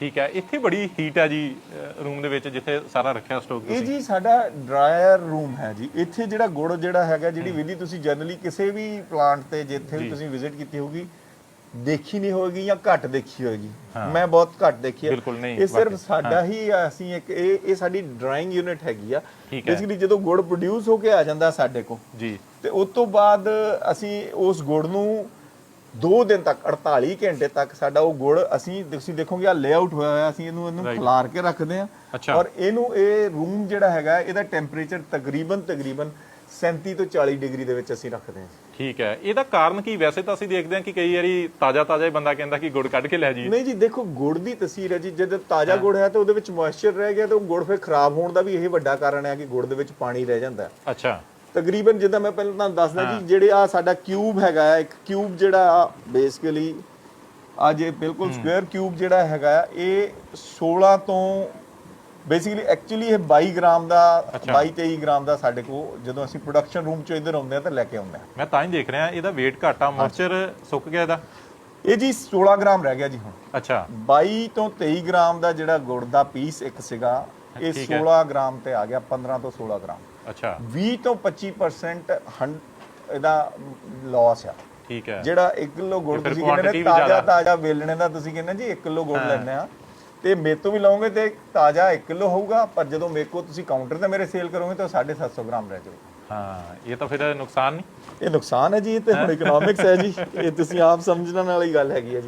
ਠੀਕ ਹੈ ਇੱਥੇ ਬੜੀ ਹੀਟ ਹੈ ਜੀ ਰੂਮ ਦੇ ਵਿੱਚ ਜਿੱਥੇ ਸਾਰਾ ਰੱਖਿਆ ਸਟਾਕ ਇਹ ਜੀ ਸਾਡਾ ਡਰਾਇਰ ਰੂਮ ਹੈ ਜੀ ਇੱਥੇ ਜਿਹੜਾ ਗੁੜ ਜਿਹੜਾ ਹੈਗਾ ਜਿਹੜੀ ਵਿਧੀ ਤੁਸੀਂ ਜਨਰਲੀ ਕਿਸੇ ਵੀ ਪਲਾਂਟ ਤੇ ਜਿੱਥੇ ਵੀ। ਤੁਸੀਂ ਵਿਜ਼ਿਟ ਕੀਤੀ ਹੋਊਗੀ ਦੇਖੀ ਨਹੀਂ ਹੋਏਗੀ ਜਾਂ ਘੱਟ ਦੇਖੀ ਹੋਏਗੀ ਹਾਂ। ਮੈਂ ਬਹੁਤ ਘੱਟ ਦੇਖੀ ਹੈ ਬਿਲਕੁਲ ਨਹੀਂ, ਇਹ ਸਿਰਫ। ਸਾਡਾ ਹੀ ਅਸੀਂ ਇੱਕ ਇਹ ਇਹ ਸਾਡੀ ਡਰਾਇੰਗ ਯੂਨਿਟ ਹੈਗੀ ਆ। ਬੇਸਿਕਲੀ ਜਦੋਂ ਗੁੜ ਪ੍ਰੋਡਿਊਸ ਹੋ ਕੇ ਆ ਜਾਂਦਾ ਸਾਡੇ ਕੋਲ ਜੀ ਤੇ ਉਸ ਤੋਂ ਬਾਅਦ ਅਸੀਂ ਉਸ ਗੁੜ ਨੂੰ 2 ਦਿਨ ਤੱਕ 48 ਘੰਟੇ ਤੱਕ ਸਾਡਾ ਉਹ ਗੁੜ ਅਸੀਂ ਤੁਸੀਂ ਦੇਖੋਗੇ ਆ ਲੇਆਊਟ ਹੋਇਆ ਹੋਇਆ ਅਸੀਂ ਇਹਨੂੰ ਇਹਨੂੰ. ਖਿਲਾਰ ਕੇ ਰੱਖਦੇ ਆ। ਔਰ ਇਹਨੂੰ ਇਹ ਰੂਮ ਜਿਹੜਾ ਹੈਗਾ ਇਹਦਾ ਟੈਂਪਰੇਚਰ ਤਕਰੀਬਨ ਤਕਰੀਬਨ 37 ਤੋਂ 40 ਡਿਗਰੀ ਦੇ ਵਿੱਚ ਅਸੀਂ ਰੱਖਦੇ ਹਾਂ। ਠੀਕ ਹੈ। ਇਹਦਾ ਕਾਰਨ ਕੀ? ਵੈਸੇ ਤਾਂ ਅਸੀਂ ਦੇਖਦੇ ਹਾਂ ਕਿ ਕਈ ਵਾਰੀ ਤਾਜ਼ਾ ਤਾਜ਼ਾ ਹੀ ਬੰਦਾ ਕਹਿੰਦਾ ਕਿ ਗੁੜ ਕੱਢ ਕੇ ਲੈ ਜੀ ਨਹੀਂ ਜੀ ਦੇਖੋ ਗੁੜ ਦੀ ਤਸਵੀਰ ਹੈ ਜੀ ਜਦ ਤਾਜ਼ਾ ਗੁੜ ਹੈ ਤਾਂ ਉਹਦੇ ਵਿੱਚ ਮੋਇਸਚਰ ਰਹਿ ਗਿਆ ਤਾਂ ਉਹ ਗੁੜ ਫਿਰ ਖਰਾਬ ਹੋਣ ਦਾ ਵੀ ਇਹ ਵੱਡਾ ਕਾਰਨ ਹੈ ਕਿ ਗੁੜ ਦੇ ਵਿੱਚ ਪਾਣੀ ਰਹਿ ਜਾਂਦਾ। ਅੱਛਾ। ਤਕਰੀਬਨ ਜਿੱਦਾਂ ਮੈਂ ਪਹਿਲਾਂ ਤੁਹਾਨੂੰ ਦੱਸਦਾ ਜੀ ਜਿਹੜੇ ਆ ਸਾਡਾ ਕਿਊਬ ਹੈਗਾ ਇੱਕ ਕਿਊਬ ਜਿਹੜਾ ਬੇਸਿਕਲੀ ਆ ਜੇ ਬਿਲਕੁਲ ਸਕੁਅਰ ਕਿਊਬ ਜਿਹੜਾ ਹੈਗਾ ਇਹ 16 ਤੋਂ ਬੇਸਿਕਲੀ ਐਕਚੁਅਲੀ ਇਹ 22 ਗ੍ਰਾਮ ਦਾ ਅੱਛਾ। 22 23 ਗ੍ਰਾਮ ਦਾ ਸਾਡੇ ਕੋਲ ਜਦੋਂ ਅਸੀਂ ਪ੍ਰੋਡਕਸ਼ਨ ਰੂਮ ਚੋਂ ਇੱਧਰ ਆਉਂਦੇ ਆ ਤਾਂ ਲੈ ਕੇ ਆਉਂਦੇ ਆ। ਮੈਂ ਤਾਂ ਹੀ ਦੇਖ ਰਿਹਾ ਇਹਦਾ weight ਘੱਟ ਮੋਇਸਚਰ ਸੁੱਕ ਗਿਆ ਇਹਦਾ? ਇਹ ਜੀ 16 ਗ੍ਰਾਮ ਰਹਿ ਗਿਆ ਜੀ ਹੁਣ। ਅੱਛਾ। 22 ਤੋਂ 23 ਗ੍ਰਾਮ ਦਾ ਜਿਹੜਾ ਗੁੜ ਦਾ ਪੀਸ ਇੱਕ ਸੀਗਾ ਇਹ ਠੀਕ ਹੈ। 16 ਗ੍ਰਾਮ ਤੇ ਆ ਗਿਆ 15 ਤੋਂ 16 ਗ੍ਰਾਮ। ਅੱਛਾ। 20 ਤੋਂ 25% ਹੰ- ਇਹਦਾ ਲਾਸ ਆ। ਠੀਕ ਹੈ। ਜਿਹੜਾ 1 ਕਿਲੋ ਗੁੜ ਤੁਸੀਂ ਕਹਿੰਦੇ ਤਾਜ਼ਾ। ਤਾਜ਼ਾ ਵੇਲਣੇ ਦਾ ਤੁਸੀਂ ਕਹਿੰਦੇ ਜੀ 1 ਕਿਲੋ ਗੁੜ ਲੈਣੇ ਆ ਤੇ ਮੇਰੇ ਤੋਂ ਵੀ ਲਓਗੇ ਤੇ ਤਾਜ਼ਾ 1 ਕਿਲੋ ਹੋਊਗਾ ਪਰ ਜਦੋਂ ਮੇਰੇ ਕੋ ਤੁਸੀਂ ਕਾਊਂਟਰ ਤੇ ਮੇਰੇ ਸੇਲ ਕਰੋਗੇ ਤਾਂ 750 ਗ੍ਰਾਮ ਰਹਿ ਜਾਊਗਾ। ਹਾਂ ਇਹ ਤਾਂ ਫਿਰ ਨੁਕਸਾਨ ਨਹੀਂ? ਇਹ ਨੁਕਸਾਨ ਹੈ ਜੀ ਇਹ ਤੇ ਹੁਣ ਇਕਨੋਮਿਕਸ ਹੈ ਜੀ। ਇਹ ਤੁਸੀਂ ਆਪ ਸਮਝਣ ਵਾਲੀ ਗੱਲ ਹੈਗੀ ਹੈ